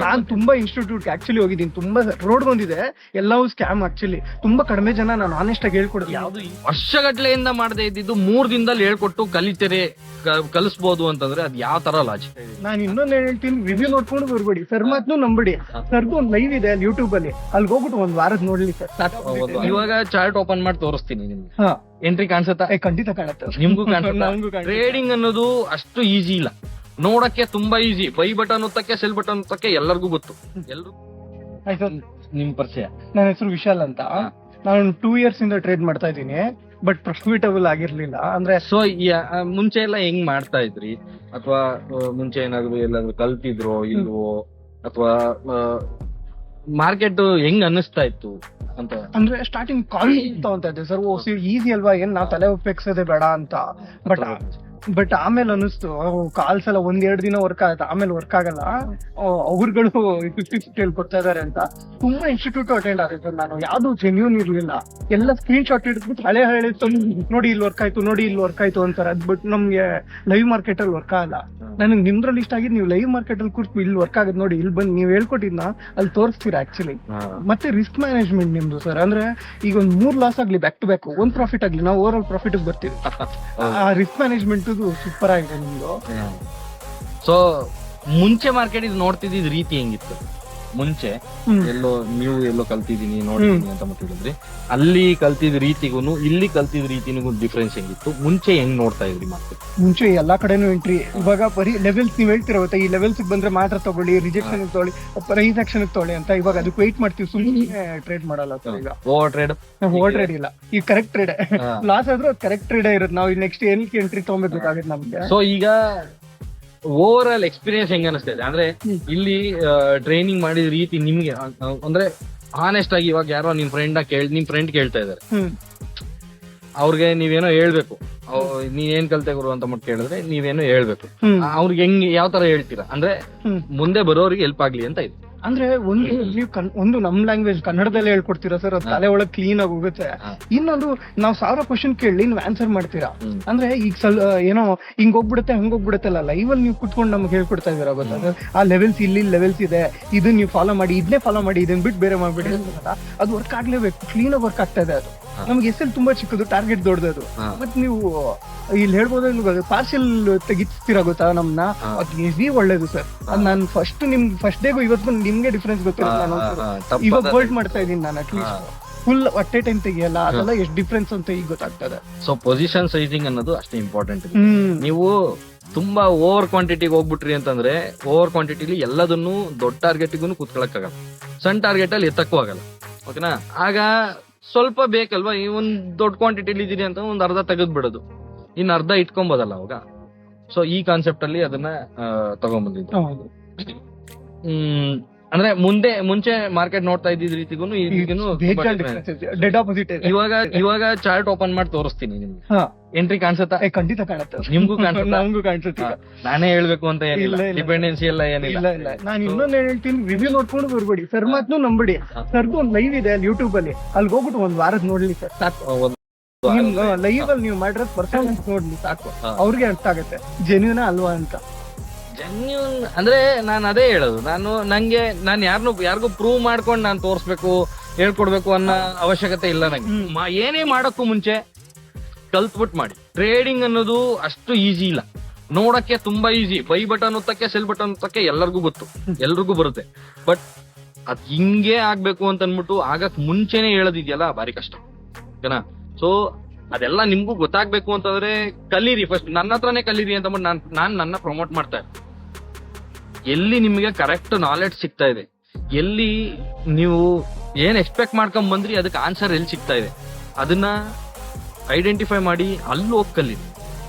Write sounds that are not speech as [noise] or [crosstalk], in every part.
ನಾನ್ ತುಂಬಾ institute actually ಹೋಗಿದ್ದೀನಿ. ತುಂಬಾ ರೋಡ್ ಬಂದಿದೆ. ಎಲ್ಲವೂ ಸ್ಕ್ಯಾಮ್ ಆಕ್ಚುಲಿ ತುಂಬಾ ಕಡಿಮೆ ಜನ ನಾನು ಆನೆಸ್ಟ್ ಆಗಿ ಹೇಳ್ಕೊಡೋದು. ಯಾವ್ದು ವರ್ಷಗಟ್ಲೆಯಿಂದ ಮಾಡದೇ ಇದ್ದಿದ್ದು ಮೂರ್ ದಿನದಲ್ಲಿ ಹೇಳ್ಕೊಟ್ಟು ಕಲಿತರೆ ಕಲಿಸ್ಬೋದು ಅಂತಂದ್ರೆ ಅದ್ ಯಾವ ತರ ಲಾಜಿಕ್ ನಾನು ಇನ್ನೊಂದ್ ಹೇಳ್ತೀನಿ. ರಿವ್ಯೂ ನೋಡ್ಕೊಂಡು ಬರ್ಬೇಡಿ. ಸರ್ ಮಾತ್ನು ನಂಬಿಡಿ ಸರ್ದು ಒಂದ್ ಲೈವ್ ಇದೆ ಅಲ್ಲಿ ಯೂಟ್ಯೂಬ್ ಅಲ್ಲಿ. ಅಲ್ಲಿ ಹೋಗ್ಬಿಟ್ಟು ಒಂದ್ ವಾರದ ನೋಡ್ಲಿ ಸರ್ ಇವಾಗ ಚಾರ್ಟ್ ಓಪನ್ ಮಾಡಿ ತೋರಿಸ್ತೀನಿ ನಿಮ್ಗೆ. ಹಾ. ಎಂಟ್ರಿ ಕಾಣಿಸುತ್ತಾ? ಖಂಡಿತ ಕಾಣುತ್ತೆ. ನಿಮ್ಗೂ [laughs] ಕಾಣಿಸುತ್ತಾ? ಟ್ರೇಡಿಂಗ್ ಅನ್ನೋದು ಅಷ್ಟು ಈಸಿ ಇಲ್ಲ. ನೋಡಕ್ಕೆ ತುಂಬಾ ಈಸಿ ಬೈ ಬಟನ್ ಒತ್ತಕ್ಕೆ ಸೆಲ್ ಬಟನ್ ಒತ್ತಕ್ಕೆ ಎಲ್ಲರಿಗೂ ಗೊತ್ತು. ಎಲ್ಲರೂ ಆಯ್ತು ನಿಮ್ ಪರಿಚಯ. ನನ್ನ ಹೆಸರು ವಿಶಾಲ್ ಅಂತ. ನಾನು ಟೂ ಇಯರ್ಸ್ ಇಂದ ಟ್ರೇಡ್ ಮಾಡ್ತಾ ಇದ್ದೀನಿ ಬಟ್ ಪ್ರಾಫಿಟಬಲ್ ಆಗಿರ್ಲಿಲ್ಲ. ಅಂದ್ರೆ ಸೊ ಮುಂಚೆ ಎಲ್ಲ ಹೆಂಗ್ ಮಾಡ್ತಾ ಇದ್ರಿ? ಅಥವಾ ಮುಂಚೆ ಏನಾದ್ರು ಎಲ್ಲಾದ್ರೂ ಕಲ್ತಿದ್ರೋ ಇಲ್ವೋ? ಅಥವಾ ಮಾರ್ಕೆಟ್ ಹೆಂಗ್ ಅನ್ನಿಸ್ತಾ ಇತ್ತು ಅಂತ? ಅಂದ್ರೆ ಸ್ಟಾರ್ಟಿಂಗ್ ಕಾಲ್ ಅಂತ ಇದ್ದೆ. ಸರ್ ಓ ಈಸಿ ಅಲ್ವಾ? ಏನ್ ನಾವ್ ತಲೆ ಉಪಯೋಗಿಸೋದೇ ಬೇಡ ಅಂತ. ಬಟ್ ಬಟ್ ಆಮೇಲೆ ಅನಿಸ್ತು ಕಾಲ್ಸ್ ಎಲ್ಲ ಒಂದ್ ಎರಡ್ ದಿನ ವರ್ಕ್ ಆಯ್ತು. ಆಮೇಲೆ ವರ್ಕ್ ಆಗಲ್ಲ. ಅವ್ರುಗಳು ಫಿಫ್ಟಿ ಫಿಫ್ಟಿ ಕೊಡ್ತಾ ಇದಾರೆ ಅಂತ. ತುಂಬಾ ಇನ್ಸ್ಟಿಟ್ಯೂಟ್ ಅಟೆಂಡ್ ಆಗಿದ್ದು ನಾನು. ಯಾವ್ದು ಜೆನ್ಯೂನ್ ಇರ್ಲಿಲ್ಲ. ಎಲ್ಲ ಸ್ಕ್ರೀನ್ ಶಾಟ್ ಇಟ್ಬಿಟ್ಟು ಹಳೆ ಹಳೆ ನೋಡಿ ಇಲ್ಲಿ ವರ್ಕ್ ಆಯ್ತು, ನೋಡಿ ಇಲ್ಲಿ ವರ್ಕ್ ಆಯ್ತು ಅಂತಾರೆ. ಅದ್ ಬಿಟ್ಟು ನಮ್ಗೆ ಲೈವ್ ಮಾರ್ಕೆಟ್ ಅಲ್ಲಿ ವರ್ಕ್ ಆಗಲ್ಲ. ನನಗೆ ನಿಮ್ದ್ರಲ್ಲಿ ಇಷ್ಟ ಆಗಿದ್ ನೀವು ಲೈವ್ ಮಾರ್ಕೆಟ್ ಅಲ್ಲಿ ಕೂರ್ತು ಇಲ್ಲಿ ವರ್ಕ್ ಆಗುತ್ತೆ ನೋಡಿ, ಇಲ್ಲಿ ಬಂದು ನೀವು ಹೇಳ್ಕೊಟ್ಟಿದ್ನ, ಅಲ್ಲಿ ತೋರಿಸ್ತೀರಾ ಆಕ್ಚುಲಿ ಮತ್ತೆ ರಿಸ್ಕ್ ಮ್ಯಾನೇಜ್ಮೆಂಟ್ ನಿಮ್ದು ಸರ್ ಅಂದ್ರೆ ಈಗ ಒಂದ್ ಮೂರ್ ಲಾಸ್ ಆಗ್ಲಿ ಬ್ಯಾಕ್ ಟು ಬ್ಯಾಕ್ ಒಂದ್ ಪ್ರಾಫಿಟ್ ಆಗ್ಲಿ, ನಾವು ಓವರ್ ಆಲ್ ಪ್ರಾಫಿಟ್ ಬರ್ತೀವಿ. ಆ ರಿಸ್ಕ್ ಮ್ಯಾನೇಜ್ಮೆಂಟ್ ಸೂಪರ್ ಆಗಿದೆ ನಿಮ್ದು. ಸೊ ಮುಂಚೆ ಮಾರ್ಕೆಟ್ ಇದು ನೋಡ್ತಿದ್ದ ರೀತಿ ಹೆಂಗಿತ್ತು? ಮುಂಚೆ. ಎಲ್ಲೋ ನೀವು ಎಲ್ಲೋ ಕಲ್ತಿದೀನಿ ನೋಡಿದೀನಿ ಅಂತ ಮತ್ತೆ ಹೇಳಿದ್ರಿ. ಅಲ್ಲಿ ಕಲ್ತಿದ ರೀತಿಗೂ ಇಲ್ಲಿ ಕಲ್ತಿದ ರೀತಿನಿಗೂ ಡಿಫ್ರೆನ್ಸ್ ಹೆಂಗಿತ್ತು? ಮುಂಚೆ ಹೆಂಗ್ ನೋಡ್ತಾ ಇದ್ರಿ ಮತ್ತೆ ಮುಂಚೆ ಎಲ್ಲಾ ಕಡೆನೂ ಎಂಟ್ರಿ ಇವಾಗ ಬರೀ ಲೆವೆಲ್ಸ್ ನೀವು ಹೇಳ್ತಿರೋ ಗೊತ್ತಾ ಈ ಲೆವೆಲ್ಸ್ ಬಂದ್ರೆ ಮಾತ್ರ ತಗೊಳ್ಳಿ ರಿಜೆಕ್ಷನ್ ತಗೊಳ್ಳಿ ಪ್ರೈಸ್ ಆಕ್ಷನ್ ತಗೊಳ್ಳಿ ಅಂತ ಇವಾಗ ಅದಕ್ಕೆ ವೆಯ್ಟ್ ಮಾಡ್ತೀವಿ ಸುಮ್ಮನೆ ಟ್ರೇಡ್ ಮಾಡಲ್ಲ ಸರ್ ಈಗ. ಓವರ್ ಟ್ರೇಡ್ ಓವರ್ ಟ್ರೇಡ್ ಇಲ್ಲ. ಈ ಕರೆಕ್ಟ್ ಟ್ರೇಡ್ ಲಾಸ್ ಆದ್ರೂ ಕರೆಕ್ಟ್ ಟ್ರೇಡ್ ಇರುತ್ತೆ ನಾವು ನೆಕ್ಸ್ಟ್ ಎಲ್ಲಿ ಎಂಟ್ರಿ ತಗೊಬೇಕಾಗುತ್ತೆ ನಮ್ಗೆ. ಸೊ ಈಗ ಓವರ್ ಆಲ್ ಎಕ್ಸ್ಪೀರಿಯನ್ಸ್ ಹೆಂಗ ಅನಿಸ್ತಿದೆ ಅಂದ್ರೆ. ಇಲ್ಲಿ ಟ್ರೈನಿಂಗ್ ಮಾಡಿದ ರೀತಿ ನಿಮ್ಗೆ ಅಂದ್ರೆ ಆನೆಸ್ಟ್ ಆಗಿ ಇವಾಗ ಯಾರೋ ನಿಮ್ ಫ್ರೆಂಡ್ ಕೇಳ್ ನಿಮ್ ಫ್ರೆಂಡ್ ಕೇಳ್ತಾ ಇದಾರೆ. ಅವ್ರಿಗೆ ನೀವೇನೋ ಹೇಳ್ಬೇಕು. ನೀನೇನ್ ನೀನ್ ಏನ್ ಕಲ್ತೆ ಗುರು ಅಂತ ಮುಟ್ ಕೇಳಿದ್ರೆ ನೀವೇನೋ ಹೇಳ್ಬೇಕು. ಅವ್ರಿಗೆ ಹೆಂಗ್ ಯಾವ ತರ ಹೇಳ್ತೀರಾ? ಅಂದ್ರೆ ಮುಂದೆ ಬರೋರಿಗೆ ಹೆಲ್ಪ್ ಆಗ್ಲಿ ಅಂತ ಇದೆ. ಅಂದ್ರೆ ಒಂದು ನೀವು ಕನ್- ಒಂದು ನಮ್ ಲ್ಯಾಂಗ್ವೇಜ್ ಕನ್ನಡದಲ್ಲೇ ಹೇಳ್ಕೊಡ್ತೀರಾ ಸರ್? ಅದು ತಲೆ ಒಳಗ್ ಕ್ಲೀನ್ ಆಗಿ ಹೋಗುತ್ತೆ. ಹಾ. ಇನ್ನೊಂದು ನಾವ್ ಸಾವಿರ ಕ್ವಶನ್ ಕೇಳಿ ನೀವು ಆನ್ಸರ್ ಮಾಡ್ತೀರಾ? ಹ್ಮ್. ಅಂದ್ರೆ ಈಗ ಸಲ್ ಏನೋ ಹಿಂಗ್ ಹೋಗ್ಬಿಡುತ್ತೆ ಹಂಗ್ ಹೋಗ್ಬಿಡುತ್ತಲ್ಲ ಲೈವ್ ಅಲ್ಲಿ ನೀವು ಕುತ್ಕೊಂಡು ನಮ್ಗೆ ಹೇಳ್ಕೊಡ್ತಾ ಇದೀರ ಗೊತ್ತಾ ಆ ಲೆವೆಲ್ಸ್ ಇಲ್ಲಿ ಲೆವೆಲ್ಸ್ ಇದೆ. ಇದನ್ನ ನೀವು ಫಾಲೋ ಮಾಡಿ ಇದನ್ನೇ ಫಾಲೋ ಮಾಡಿ ಇದನ್ನ ಬಿಟ್ಟು ಬೇರೆ ಮಾಡ್ಬಿಡಿ ಅದು ವರ್ಕ್ ಆಗ್ಲೇಬೇಕು. ಕ್ಲೀನ್ ಆಗಿ ವರ್ಕ್ ಆಗ್ತಾ ಇದೆ ಅದು. ನಮ್ಗೆ ಎಸ್ ಎಲ್ ತುಂಬಾ ಚಿಕ್ಕದು ಟಾರ್ಗೆಟ್ ದೊಡ್ಡದು. ಮತ್ತೆ ಮತ್ ನೀವು ಇಲ್ಲಿ ಹೇಳ್ಬೋದು ಪಾರ್ಸೆಲ್ ತೆಗಿತೀರಾ ಗೊತ್ತಾ ನಮ್ನ? ಅದೇ ಒಳ್ಳೇದು ಸರ್ ಅದ್ ನಾನು ಫಸ್ಟ್ ನಿಮ್ ಫಸ್ಟ್ ಡೇಗೂ ಇವತ್ತು ನಿಮ್ಗೆ ಡಿಫ್ರೆನ್ಸ್ ಗೊತ್ತಿಲ್ಲ ನಾನು ಇವಾಗ ಹೋಲ್ಡ್ ಮಾಡ್ತಾ ಇದೀನಿ ನಾನು ಅಟ್ಲೀಸ್ಟ್ ಫುಲ್ ಒಟ್ಟೆ ಟೈಮ್ ತೆಗಿಯಲ್ಲ ಅದೆಲ್ಲ ಎಷ್ಟು ಡಿಫ್ರೆನ್ಸ್ ಅಂತ ಈಗ ಗೊತ್ತಾಗ್ತದೆ. ಸೊ ಪೊಸಿಷನ್ ಸೈಜಿಂಗ್ ಅನ್ನೋದು ಅಷ್ಟೇ ಇಂಪಾರ್ಟೆಂಟ್ ನೀವು ತುಂಬಾ ಓವರ್ ಕ್ವಾಂಟಿಟಿಗೆ ಹೋಗ್ಬಿಟ್ರಿ ಅಂತಂದ್ರೆ ಓವರ್ ಕ್ವಾಂಟಿಟಿಲಿ ಎಲ್ಲದನ್ನು ದೊಡ್ಡ ಟಾರ್ಗೆಟ್ಗೂ ಕೂತ್ಕೊಳಕ್ ಆಗಲ್ಲ ಸಣ್ಣ ಟಾರ್ಗೆಟ್ ಅಲ್ಲಿ ಎತ್ತಕ್ಕೂ ಆಗಲ್ಲ. ಓಕೆನಾ ಆಗ ಸ್ವಲ್ಪ ಬೇಕಲ್ವಾ? ಈ ಒಂದ್ ದೊಡ್ಡ ಕ್ವಾಂಟಿಟಿಲಿ ಇದೀನಿ ಅಂತ ಒಂದ್ ಅರ್ಧ ತೆಗೆದ್ ಬಿಡೋದು ಇನ್ ಅರ್ಧ ಇಟ್ಕೊಂಬೋದಲ್ಲ ಅವಾಗ? ಸೊ ಈ ಕಾನ್ಸೆಪ್ಟ್ ಅಲ್ಲಿ ಅದನ್ನ ತಗೊಂಡ್ಬಂದಿದ್ದು ಹ್ಮ್. ಅಂದ್ರೆ ಮುಂದೆ ಮುಂಚೆ ಮಾರ್ಕೆಟ್ ನೋಡ್ತಾ ಇದ್ದಿದ್ ರೀತಿಗೂ ಡೆಡ್ ಆಪೋಸಿಟ್ ಇವಾಗ ಇವಾಗ ಚಾರ್ಟ್ ಓಪನ್ ಮಾಡಿ ತೋರಿಸ್ತೀನಿ ನಿಮ್ಗೆ. ಎಂಟ್ರಿ ಕಾಣಿಸುತ್ತಾ? ಖಂಡಿತ ಕಾಣುತ್ತೆ. ನಿಮ್ಗೂ ಕಾಣಿಸುತ್ತೆ? ನಮಗೂ ಕಾಣಿಸುತ್ತೆ. ನಾನೇ ಹೇಳ್ಬೇಕು ಅಂತ ಏನಿಲ್ಲ. ಡಿಪೆಂಡೆನ್ಸಿ ಎಲ್ಲ ಏನಿಲ್ಲ. ಇಲ್ಲ ನಾನು ಇನ್ನೊಂದು ಹೇಳ್ತೀನಿ. ರಿವ್ಯೂ ನೋಡ್ಕೊಂಡು ಬರ್ಬೇಡಿ. ಸರ್ ಮಾತ್ನು ನಂಬಿಡಿ. ಸರ್ದು ಒಂದ್ ಲೈವ್ ಇದೆ ಅಲ್ಲಿ ಯೂಟ್ಯೂಬ್ ಅಲ್ಲಿ. ಅಲ್ಲಿ ಹೋಗ್ಬಿಟ್ಟು ಒಂದ್ ವಾರದ ನೋಡ್ಲಿ ಸರ್. ಸಾಕು. ಲೈವ್ ಅಲ್ಲಿ ನೀವು ಮಾಡಿರೋ ಪರ್ಫಾರ್ಮೆನ್ಸ್ ನೋಡ್ಲಿ. ಸಾಕು. ಅವ್ರಿಗೆ ಅರ್ಥ ಆಗುತ್ತೆ. ಜೆನ್ಯೂನ ಅಲ್ವಾ ಅಂತ. ಜೆನ್ಯೂನ್ ಅಂದ್ರೆ ನಾನು ಅದೇ ಹೇಳೋದು. ನಾನು ನಂಗೆ ನಾನು ಯಾರನ್ನು ಯಾರಿಗೂ ಪ್ರೂವ್ ಮಾಡ್ಕೊಂಡು ನಾನು ತೋರಿಸ್ಬೇಕು ಹೇಳ್ಕೊಡ್ಬೇಕು ಅನ್ನೋ ಅವಶ್ಯಕತೆ ಇಲ್ಲ ನಂಗೆ. ಮಾ- ಏನೇ ಮಾಡೋಕ್ಕೂ ಮುಂಚೆ ಕಲ್ತ್ಬಿಟ್ಟು ಮಾಡಿ. ಟ್ರೇಡಿಂಗ್ ಅನ್ನೋದು ಅಷ್ಟು ಈಸಿ ಇಲ್ಲ. ನೋಡಕ್ಕೆ ತುಂಬಾ ಈಸಿ ಬೈ ಬಟನ್ ಒತ್ತಕ್ಕೆ ಸೆಲ್ ಬಟನ್ ಒತ್ತಕ್ಕೆ ಎಲ್ಲರಿಗೂ ಗೊತ್ತು. ಎಲ್ರಿಗೂ ಬರುತ್ತೆ. ಬಟ್ ಅದ್ ಹಿಂಗೆ ಆಗ್ಬೇಕು ಅಂತ ಅನ್ಬಿಟ್ಟು ಆಗಕ್ ಮುಂಚೆನೆ ಹೇಳೋದಿದೆಯಲ್ಲ ಭಾರಿ ಕಷ್ಟ. ಓಕೆನಾ? ಸೊ ಅದೆಲ್ಲ ನಿಮ್ಗೂ ಗೊತ್ತಾಗ್ಬೇಕು ಅಂತಂದ್ರೆ ಕಲೀರಿ. ಫಸ್ಟ್ ನನ್ನ ಹತ್ರನೇ ಕಲೀರಿ ಅಂತ ನಾನು ನಾನ್ ನನ್ನ ಪ್ರಮೋಟ್ ಮಾಡ್ತಾ ಇರ್ತೀನಿ. ಎಲ್ಲಿ ನಿಮಗೆ ಕರೆಕ್ಟ್ ನಾಲೆಡ್ಜ್ ಸಿಗ್ತಾ ಇದೆ? ಎಲ್ಲಿ ನೀವು ಏನ್ ಎಕ್ಸ್ಪೆಕ್ಟ್ ಮಾಡ್ಕೊಂಡ್ ಬಂದ್ರಿ, ಅದಕ್ಕೆ ಆನ್ಸರ್ ಎಲ್ಲಿ ಸಿಗ್ತಾ ಇದೆ? ಅದನ್ನ ಐಡೆಂಟಿಫೈ ಮಾಡಿ ಅಲ್ಲಿ ಹೋಗಿ ಕಲೀರಿ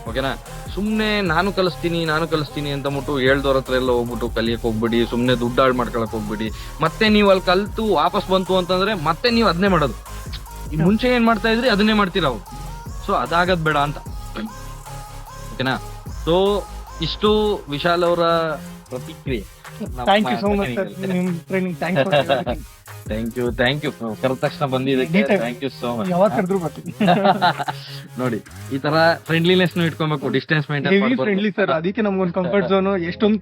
ಓಕೆನಾ ಸುಮ್ಮನೆ ನಾನು ಕಲಿಸ್ತೀನಿ ನಾನು ಕಲಿಸ್ತೀನಿ ಅಂತ ಮುಟ್ಟು ಹೇಳ್ದವ್ರ ಹತ್ರ ಎಲ್ಲ ಹೋಗ್ಬಿಟ್ಟು ಕಲಿಯಕ್ಕೆ ಹೋಗ್ಬಿಡಿ ಸುಮ್ಮನೆ ದುಡ್ಡು ಹಾಳು ಮಾಡ್ಕೊಳಕ್ ಹೋಗ್ಬಿಡಿ. ಮತ್ತೆ ನೀವು ಅಲ್ಲಿ ಕಲ್ತು ವಾಪಸ್ ಬಂತು ಅಂತಂದ್ರೆ ಮತ್ತೆ ನೀವು ಅದನ್ನೇ ಮಾಡೋದು. ಮುಂಚೆ ಏನ್ ಮಾಡ್ತಾ ಇದ್ರಿ, ಅದನ್ನೇ ಮಾಡ್ತೀರಾ ಅವ್ರು? ಸೊ ಅದಾಗದ್ ಬೇಡ ಅಂತ. ಓಕೆನಾ ಸೊ ಇಷ್ಟು ವಿಶಾಲ್ ಅವರ ಪ್ರತಿಕ್ರಿಯೆ. ನಮ್ಮ thank you so much sir technical. Training thanks thank you thank you ಕರೆದ ತಕ್ಷಣ ಬಂದಿದ್ದಕ್ಕೆ ಥ್ಯಾಂಕ್ ಯು ಸೋ ಮಚ್ ಯಾವಾಗ ಕರೆದ್ರು ಬರ್ತೀನಿ. [laughs] ನೋಡಿ ಈ ತರ ಫ್ರೆಂಡ್ಲಿನೆಸ್ ಇಟ್ಕೊಬೇಕು ಡಿಸ್ಟೆನ್ಸ್ ಮೇಂಟೈನ್ ಫ್ರೆಂಡ್ಲಿ ಸರ್ ಅದಕ್ಕೆ ನಮ್ಗೊಂದು ಕಂಫರ್ಟ್ ಝೋನ್ ಎಷ್ಟೊಂದು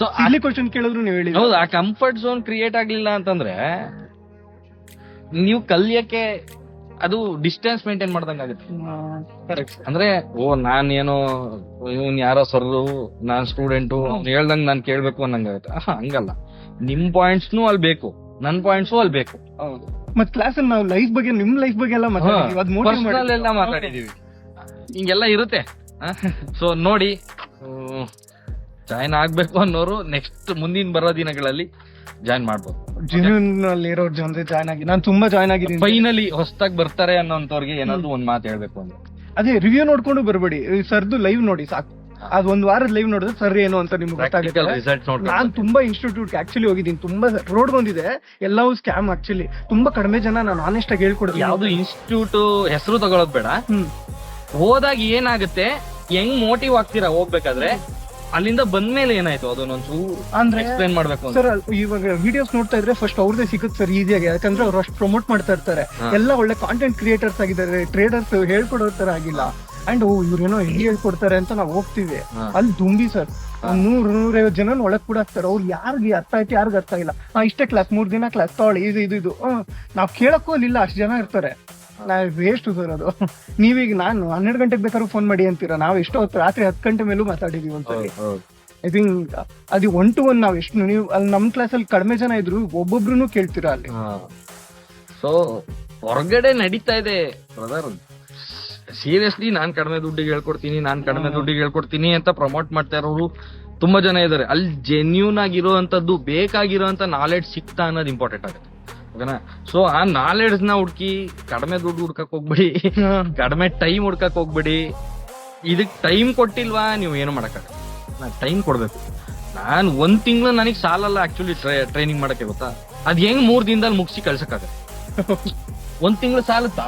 ಸೊ ಅಲ್ಲಿ ಕ್ವಶನ್ ಕೇಳಿದ್ರು ನೀವು ಹೇಳಿ ಹೌದು ಆ ಕಂಫರ್ಟ್ ಝೋನ್ ಕ್ರಿಯೇಟ್ ಆಗ್ಲಿಲ್ಲ ಅಂತಂದ್ರೆ ನೀವು ಕಲಿಯಕ್ಕೆ ಅದು ಡಿಸ್ಟೆನ್ಸ್ ಮೇಂಟೈನ್ ಮಾಡ್ದಂಗ ಆಗುತ್ತೆ. ಕರೆಕ್ಟ್ ಅಂದ್ರೆ ಓ ನಾನ್ ಏನೋ ಇವನ್ ಯಾರೋ ಸರ್ರು ನಾನ್ ಸ್ಟೂಡೆಂಟು ಹೇಳ್ದಂಗ್ ನಾನ್ ಕೇಳ್ಬೇಕು ಅನ್ನಂಗಾಗುತ್ತೆ ಹಂಗಲ್ಲ. ನಿಮ್ ಪಾಯಿಂಟ್ಸ್ನು ಅಲ್ಲಿ ಬೇಕು. ನನ್ ಪಾಯಿಂಟ್ಸು ಅಲ್ಲಿ ಬೇಕು. ಹೌದು. ಮತ್ ಕ್ಲಾಸ್ ಅಲ್ಲಿ ನಾವು ಲೈಫ್ ಬಗ್ಗೆ ನಿಮ್ ಲೈಫ್ ಬಗ್ಗೆ ಎಲ್ಲ ಮಾತಾಡಿದೀವಿ. ಅದ್ ಪರ್ಸನಲ್ ಎಲ್ಲ ಮಾತಾಡಿದೀವಿ. ಹಿಂಗೆಲ್ಲ ಇರುತ್ತೆ. ಸೊ ನೋಡಿ ಜಾಯ್ನ್ ಆಗ್ಬೇಕು ಅನ್ನೋರು ನೆಕ್ಸ್ಟ್ ಮುಂದಿನ ಬರೋ ದಿನಗಳಲ್ಲಿ ಜಾಯ್ನ್ ಮಾಡ್ಬೋದು. ಜೆನ್ಯೂನ್ ಅಲ್ಲಿ ಇರೋ ಜನರೇ ಜಾಯ್ನ್ ಆಗಿ ನಾನು ತುಂಬಾ ಜಾಯ್ನ್ ಆಗಿದ್ದೀನಿ. ಫೈನಲಿ ಹೊಸದಾಗಿ ಬರ್ತಾರೆ ಅನ್ನೋಂಥವ್ರಿಗೆ ಏನಾದ್ರು ಒಂದ್ ಮಾತು ಹೇಳ್ಬೇಕು ಅಂದ್ರೆ ಅದೇ ರಿವ್ಯೂ ನೋಡ್ಕೊಂಡು ಬರ್ಬೇಡಿ. ಸರ್ದು ಲೈವ್ ನೋಡಿ ಸಾಕು. ಅದ್ ಒಂದ್ ವಾರದ ಲೈವ್ ನೋಡಿದ್ರೆ ಸರ್ ಏನು ಅಂತ ನಿಮ್ಗೆ ಗೊತ್ತಾಗುತ್ತೆ. ನಾನ್ ತುಂಬಾ ಇನ್ಸ್ಟಿಟ್ಯೂಟ್ ಆಕ್ಚುಲಿ ಹೋಗಿದ್ದೀನಿ. ತುಂಬಾ ರೋಡ್ ಬಂದಿದೆ. ಎಲ್ಲವೂ ಸ್ಕ್ಯಾಮ್ ಆಕ್ಚುಲಿ ತುಂಬಾ ಕಡಿಮೆ ಜನ ನಾನು ಆನೆಸ್ಟ್ ಆಗಿ ಹೇಳ್ಕೊಡ್ತೀನಿ ಯಾವ್ದು ಇನ್ಸ್ಟಿಟ್ಯೂಟ್ ಹೆಸರು ತಗೊಳೋದ್ ಬೇಡ. ಹೋದಾಗ ಏನಾಗುತ್ತೆ? ಹೆಂಗ್ ಮೋಟಿವ್ ಆಗ್ತೀರಾ ಹೋಗ್ಬೇಕಾದ್ರೆ? ಅಲ್ಲಿಂದ ಬಂದ್ಮೇಲೆ ಏನಾಯ್ತು? ಅದನ್ನೊಂದು ಅಂದ್ರೆ ಎಕ್ಸ್ಪ್ಲೈನ್ ಮಾಡ್ಬೇಕು ಅಂತ. ಸರ್ ಇವಾಗ ವಿಡಿಯೋಸ್ ನೋಡ್ತಾ ಇದ್ರೆ ಫಸ್ಟ್ ಅವ್ರದೇ ಸಿಗುತ್ತೆ ಸರ್ ಈಸಿಯಾಗಿ ಯಾಕಂದ್ರೆ ಅವ್ರು ಅಷ್ಟು ಪ್ರಮೋಟ್ ಮಾಡ್ತಾ ಇರ್ತಾರೆ. ಎಲ್ಲ ಒಳ್ಳೆ ಕಾಂಟೆಂಟ್ ಕ್ರಿಯೇಟರ್ಸ್ ಆಗಿದ್ದಾರೆ ಟ್ರೇಡರ್ಸ್ ಹೇಳ್ಕೊಡೋ ತರ ಆಗಿಲ್ಲ. ಅಂಡ್ ಇವ್ರೇನೋ ಎಲ್ಲಿ ಹೇಳ್ಕೊಡ್ತಾರೆ ಅಂತ ನಾವು ಹೋಗ್ತೀವಿ. ಅಲ್ಲಿ ದುಂಬಿ ಸರ್. ನೂರ್ ನೂರೈವತ್ತು ಜನ ಒಳಗ್ ಕೂಡ ಹಾಕ್ತಾರೆ ಅವ್ರು ಯಾರಿಗೆ ಅರ್ಥ ಆಯ್ತು ಯಾರಿಗ ಅರ್ಥ ಆಗಿಲ್ಲ. ಇಷ್ಟೇ ಕ್ಲಾಸ್ ಮೂರ್ ದಿನ ಕ್ಲಾಸ್ ತಗೊಳ್ಳಿ ಇದು ಇದು ಇದು. ಹ್ಮ್. ನಾವ್ ಕೇಳಕ್ಕೂ ಅಲ್ಲಿಲ್ಲ ಅಷ್ಟು ಜನ ಇರ್ತಾರೆ. ನಾವ್ ವೇಸ್ಟ್ ಸರ್ ಅದು? [laughs] ನೀವೀಗ ನಾನು ಹನ್ನೆರಡು ಗಂಟೆಗೆ ಬೇಕಾದ್ರೂ ಫೋನ್ ಮಾಡಿ ಅಂತೀರಾ? ನಾವು ಎಷ್ಟೋ ಹೊತ್ತು ರಾತ್ರಿ ಹತ್ತು ಗಂಟೆ ಮೇಲೂ ಮಾತಾಡಿದೀವಿ ಒಂದ್ಸರಿ. ಐ ಥಿಂಕ್ ಅದು ಒನ್ ಟು ಒನ್ ನಾವ್ ಎಷ್ಟು ನೀವು ಅಲ್ಲಿ ನಮ್ ಕ್ಲಾಸ್ ಅಲ್ಲಿ ಕಡಿಮೆ ಜನ ಇದ್ರು ಒಬ್ಬೊಬ್ರು ಕೇಳ್ತೀರಾ ಅಲ್ಲಿ? ಸೊ ಹೊರಗಡೆ ನಡೀತಾ ಇದೆ ಬ್ರದರ್ ಸೀರಿಯಸ್ಲಿ ನಾನ್ ಕಡಿಮೆ ದುಡ್ಡಿಗೆ ಹೇಳ್ಕೊಡ್ತೀನಿ ನಾನ್ ಕಡಿಮೆ ದುಡ್ಡಿಗೆ ಹೇಳ್ಕೊಡ್ತೀನಿ ಅಂತ ಪ್ರಮೋಟ್ ಮಾಡ್ತಾ ಇರೋರು ತುಂಬಾ ಜನ ಇದಾರೆ. ಅಲ್ಲಿ ಜೆನ್ಯೂನ್ ಆಗಿರುವಂತದ್ದು ಬೇಕಾಗಿರುವಂತ ನಾಲೆಡ್ಜ್ ಸಿಕ್ತಾ ಅನ್ನೋದು ಇಂಪಾರ್ಟೆಂಟ್ ಆಗುತ್ತೆ. ಓಕೆನಾ ಸೊ ಆ ನಾಲೆಡ್ಜ್ನ ಹುಡ್ಕಿ ಕಡಿಮೆ ದುಡ್ಡು ಹುಡ್ಕಕ್ ಹೋಗ್ಬೇಡಿ. ಕಡಿಮೆ ಟೈಮ್ ಹುಡ್ಕಕ್ ಹೋಗ್ಬೇಡಿ. ಇದಕ್ ಟೈಮ್ ಕೊಟ್ಟಿಲ್ವಾ ನೀವು ಏನು ಮಾಡಕ್ಕಾಗಲ್ಲ. ಟೈಮ್ ಕೊಡ್ಬೇಕು. ನಾನ್ ಒಂದ್ ತಿಂಗಳು ನನಗೆ ಸಾಲಲ್ಲ ಆಕ್ಚುಲಿ ಟ್ರೈನಿಂಗ್ ಮಾಡಕ್ಕೆ ಗೊತ್ತಾ? ಅದ್ ಹೆಂಗ್ ಮೂರ್ ದಿನದಲ್ಲಿ ಮುಗಿಸಿ ಕಳ್ಸಕ್ಕಾಗತ್ತೆ ಒಂದ್ ತಿಂಗಳು ಸಾಲತ್ತಾ?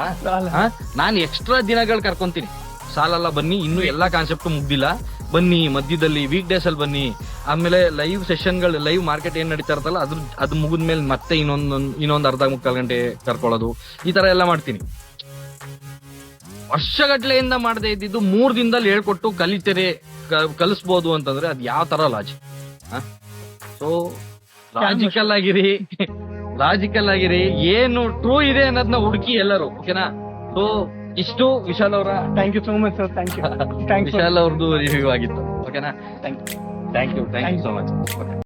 ನಾನ್ ಎಕ್ಸ್ಟ್ರಾ ದಿನಗಳು ಕರ್ಕೊಂತೀನಿ. ಸಾಲಲ್ಲ ಬನ್ನಿ ಇನ್ನು ಎಲ್ಲಾ ಕಾನ್ಸೆಪ್ಟ್ ಮುಗ್ದಿಲ್ಲ. ಬನ್ನಿ ಮಧ್ಯದಲ್ಲಿ ವೀಕ್ ಡೇಸ್ ಅಲ್ಲಿ ಬನ್ನಿ. ಆಮೇಲೆ ಲೈವ್ ಸೆಷನ್ಗಳು ಲೈವ್ ಮಾರ್ಕೆಟ್ ಏನ್ ನಡೀತಾ ಇರ್ತಲ್ಲ ಅದ್ರ ಅದು ಮುಗಿದ್ಮೇಲೆ ಮತ್ತೆ ಇನ್ನೊಂದ್ ಇನ್ನೊಂದ್ ಅರ್ಧ ಮುಕ್ಕಾಲ್ ಗಂಟೆ ಕರ್ಕೊಳ್ಳೋದು. ಈ ತರ ಎಲ್ಲ ಮಾಡ್ತೀನಿ. ವರ್ಷಗಟ್ಲೆಯಿಂದ ಮಾಡದೆ ಇದ್ದಿದ್ದು ಮೂರ್ ದಿನದಲ್ಲಿ ಹೇಳ್ಕೊಟ್ಟು ಕಲಿತೆರೆ ಕಲಿಸ್ಬೋದು ಅಂತಂದ್ರೆ ಅದ್ ಯಾವ ತರ ಲಾಜಿಕ್ ಸೊ ಲಾಜಿಕಲ್ ಆಗಿರಿ ಲಾಜಿಕಲ್ ಆಗಿರಿ ಏನು ಟ್ರೂ ಇದೆ ಅನ್ನೋದನ್ನ ಹುಡುಕಿ ಎಲ್ಲರೂ ಓಕೆನಾ ಸೊ ಇಷ್ಟು ವಿಶಾಲ್ ಅವರ. Thank you so much sir thank you Vishal ಅವ್ರದ್ದು ರಿವ್ಯೂ ಆಗಿತ್ತು ಓಕೆನಾ thank you thank you thank you so much